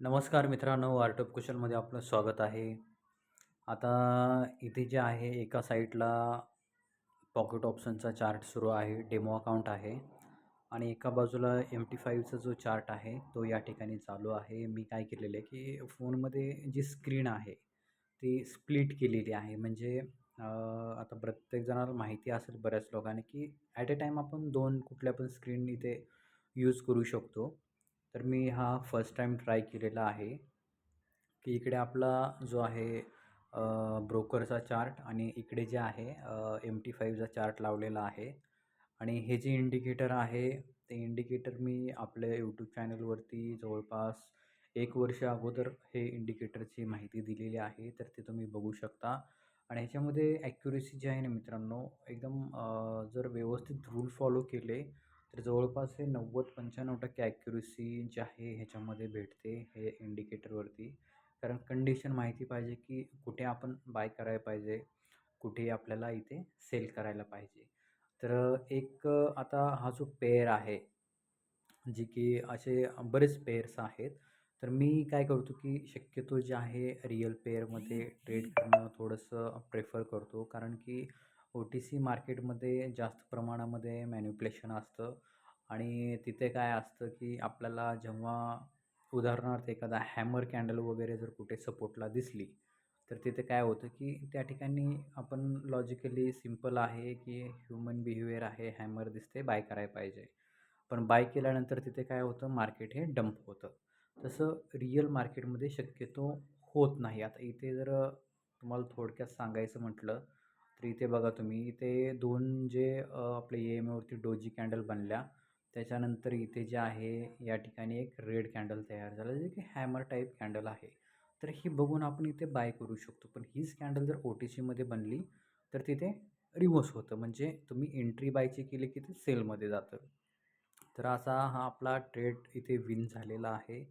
नमस्कार मित्रांनो art of कुशलमध्ये आपलं स्वागत आहे. आता इथे जे आहे एका साईडला पॉकेट ऑप्शनचा चार्ट सुरू आहे डेमो अकाउंट आहे. आणि एका बाजूला एम टी फाईव्हचा जो चार्ट आहे तो या ठिकाणी चालू आहे. मी काय केलेलं आहे की फोनमध्ये जी स्क्रीन आहे ती स्प्लिट केलेली आहे. म्हणजे आता प्रत्येकजणाला माहिती असेल बऱ्याच लोकांनी की ॲट अ टाईम आपण दोन कुठल्या पण स्क्रीन इथे यूज करू शकतो. तर मी हा फर्स्ट टाईम ट्राय केलेला आहे. की इकडे आपला जो आहे ब्रोकरचा चार्ट आणि इकडे जे आहे एम टी फाईव्हचा चार्ट लावलेला आहे. आणि हे जे इंडिकेटर आहे ते इंडिकेटर मी आपल्या यूट्यूब चॅनलवरती जवळपास एक वर्ष अगोदर हे इंडिकेटरची माहिती दिलेली आहे. तर ते तुम्ही बघू शकता. आणि ह्याच्यामध्ये ॲक्युरेसी जी आहे ना मित्रांनो एकदम जर व्यवस्थित रूल फॉलो केले तर जवळपास हे नव्वद पंच्याण्णव टक्के ॲक्युरेसी जी आहे ह्याच्यामध्ये भेटते हे इंडिकेटरवरती कारण कंडिशन माहिती पाहिजे की कुठे आपण बाय करायला पाहिजे कुठे आपल्याला इथे सेल करायला पाहिजे. तर एक आता हा जो पेअर आहे जे की असे बरेच पेअर्स आहेत तर मी काय करतो की शक्यतो जे आहे रिअल पेअरमध्ये ट्रेड करणं थोडंसं प्रेफर करतो. कारण की ओ टी सी मार्केटमध्ये जास्त प्रमाणामध्ये मॅन्युप्लेशन असतं. आणि तिथे काय असतं की आपल्याला जेव्हा उदाहरणार्थ एखादा हॅमर कॅन्डल वगैरे जर कुठे सपोर्टला दिसली तर तिथे काय होतं की त्या ठिकाणी आपण लॉजिकली सिंपल आहे की ह्युमन बिहेवियर आहे हॅमर दिसते बाय करायला पाहिजे. पण बाय केल्यानंतर तिथे काय होतं मार्केट हे डंप होतं. तसं रिअल मार्केटमध्ये शक्यतो होत नाही. आता इथे जर तुम्हाला थोडक्यात सांगायचं म्हटलं तर इथे बघा तुम्ही इथे दोन जे आपले ए एम एवरती डोजी कॅन्डल बनल्या. त्याच्यानंतर इथे जे आहे या ठिकाणी एक रेड कॅन्डल तयार झालं जे की हॅमर टाईप कॅन्डल आहे. तर ही बघून आपण इथे बाय करू शकतो. पण हीच कॅन्डल जर ओ टी सीमध्ये बनली तर तिथे रिव्हर्स होतं. म्हणजे तुम्ही एंट्री बायची केली की ते सेलमध्ये जातं. तर असा हा आपला ट्रेड इथे विन झालेला आहे.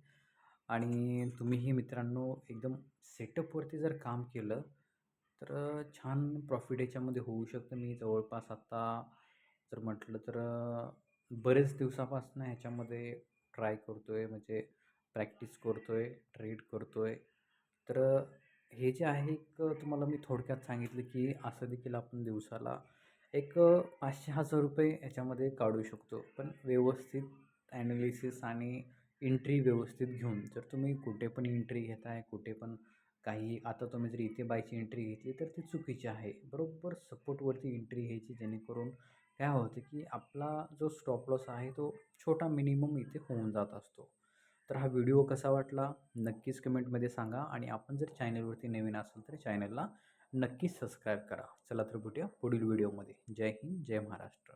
आणि तुम्हीही मित्रांनो एकदम सेटअपवरती जर काम केलं तर छान प्रॉफिट याच्यामध्ये होऊ शकतं. मी जवळपास आत्ता जर म्हटलं तर बरेच दिवसापासून ह्याच्यामध्ये ट्राय करतो आहे म्हणजे प्रॅक्टिस करतो आहे ट्रेड करतो आहे तर हे जे आहे एक तुम्हाला मी थोडक्यात सांगितलं की असं देखील आपण दिवसाला एक पाचशे हजार रुपये याच्यामध्ये काढू शकतो. पण व्यवस्थित ॲनालिसिस आणि एंट्री व्यवस्थित घेऊन. जर तुम्ही कुठे पण एंट्री घेताय कुठे पण काही आता तुम्ही जर इथे बायची एंट्री घेतली तर ती चुकीची आहे. बरोबर सपोर्टवरती एंट्री घ्यायची जेणेकरून काय होतं की आपला जो स्टॉप लॉस आहे तो छोटा मिनिमम इथे होऊन जात असतो. तर हा व्हिडिओ कसा वाटला नक्कीच कमेंटमध्ये सांगा आणि आपण जर चॅनलवरती नवीन असाल तर चॅनलला नक्कीच सबस्क्राईब करा. चला तर भेटूया पुढील व्हिडिओमध्ये जय हिंद जय महाराष्ट्र.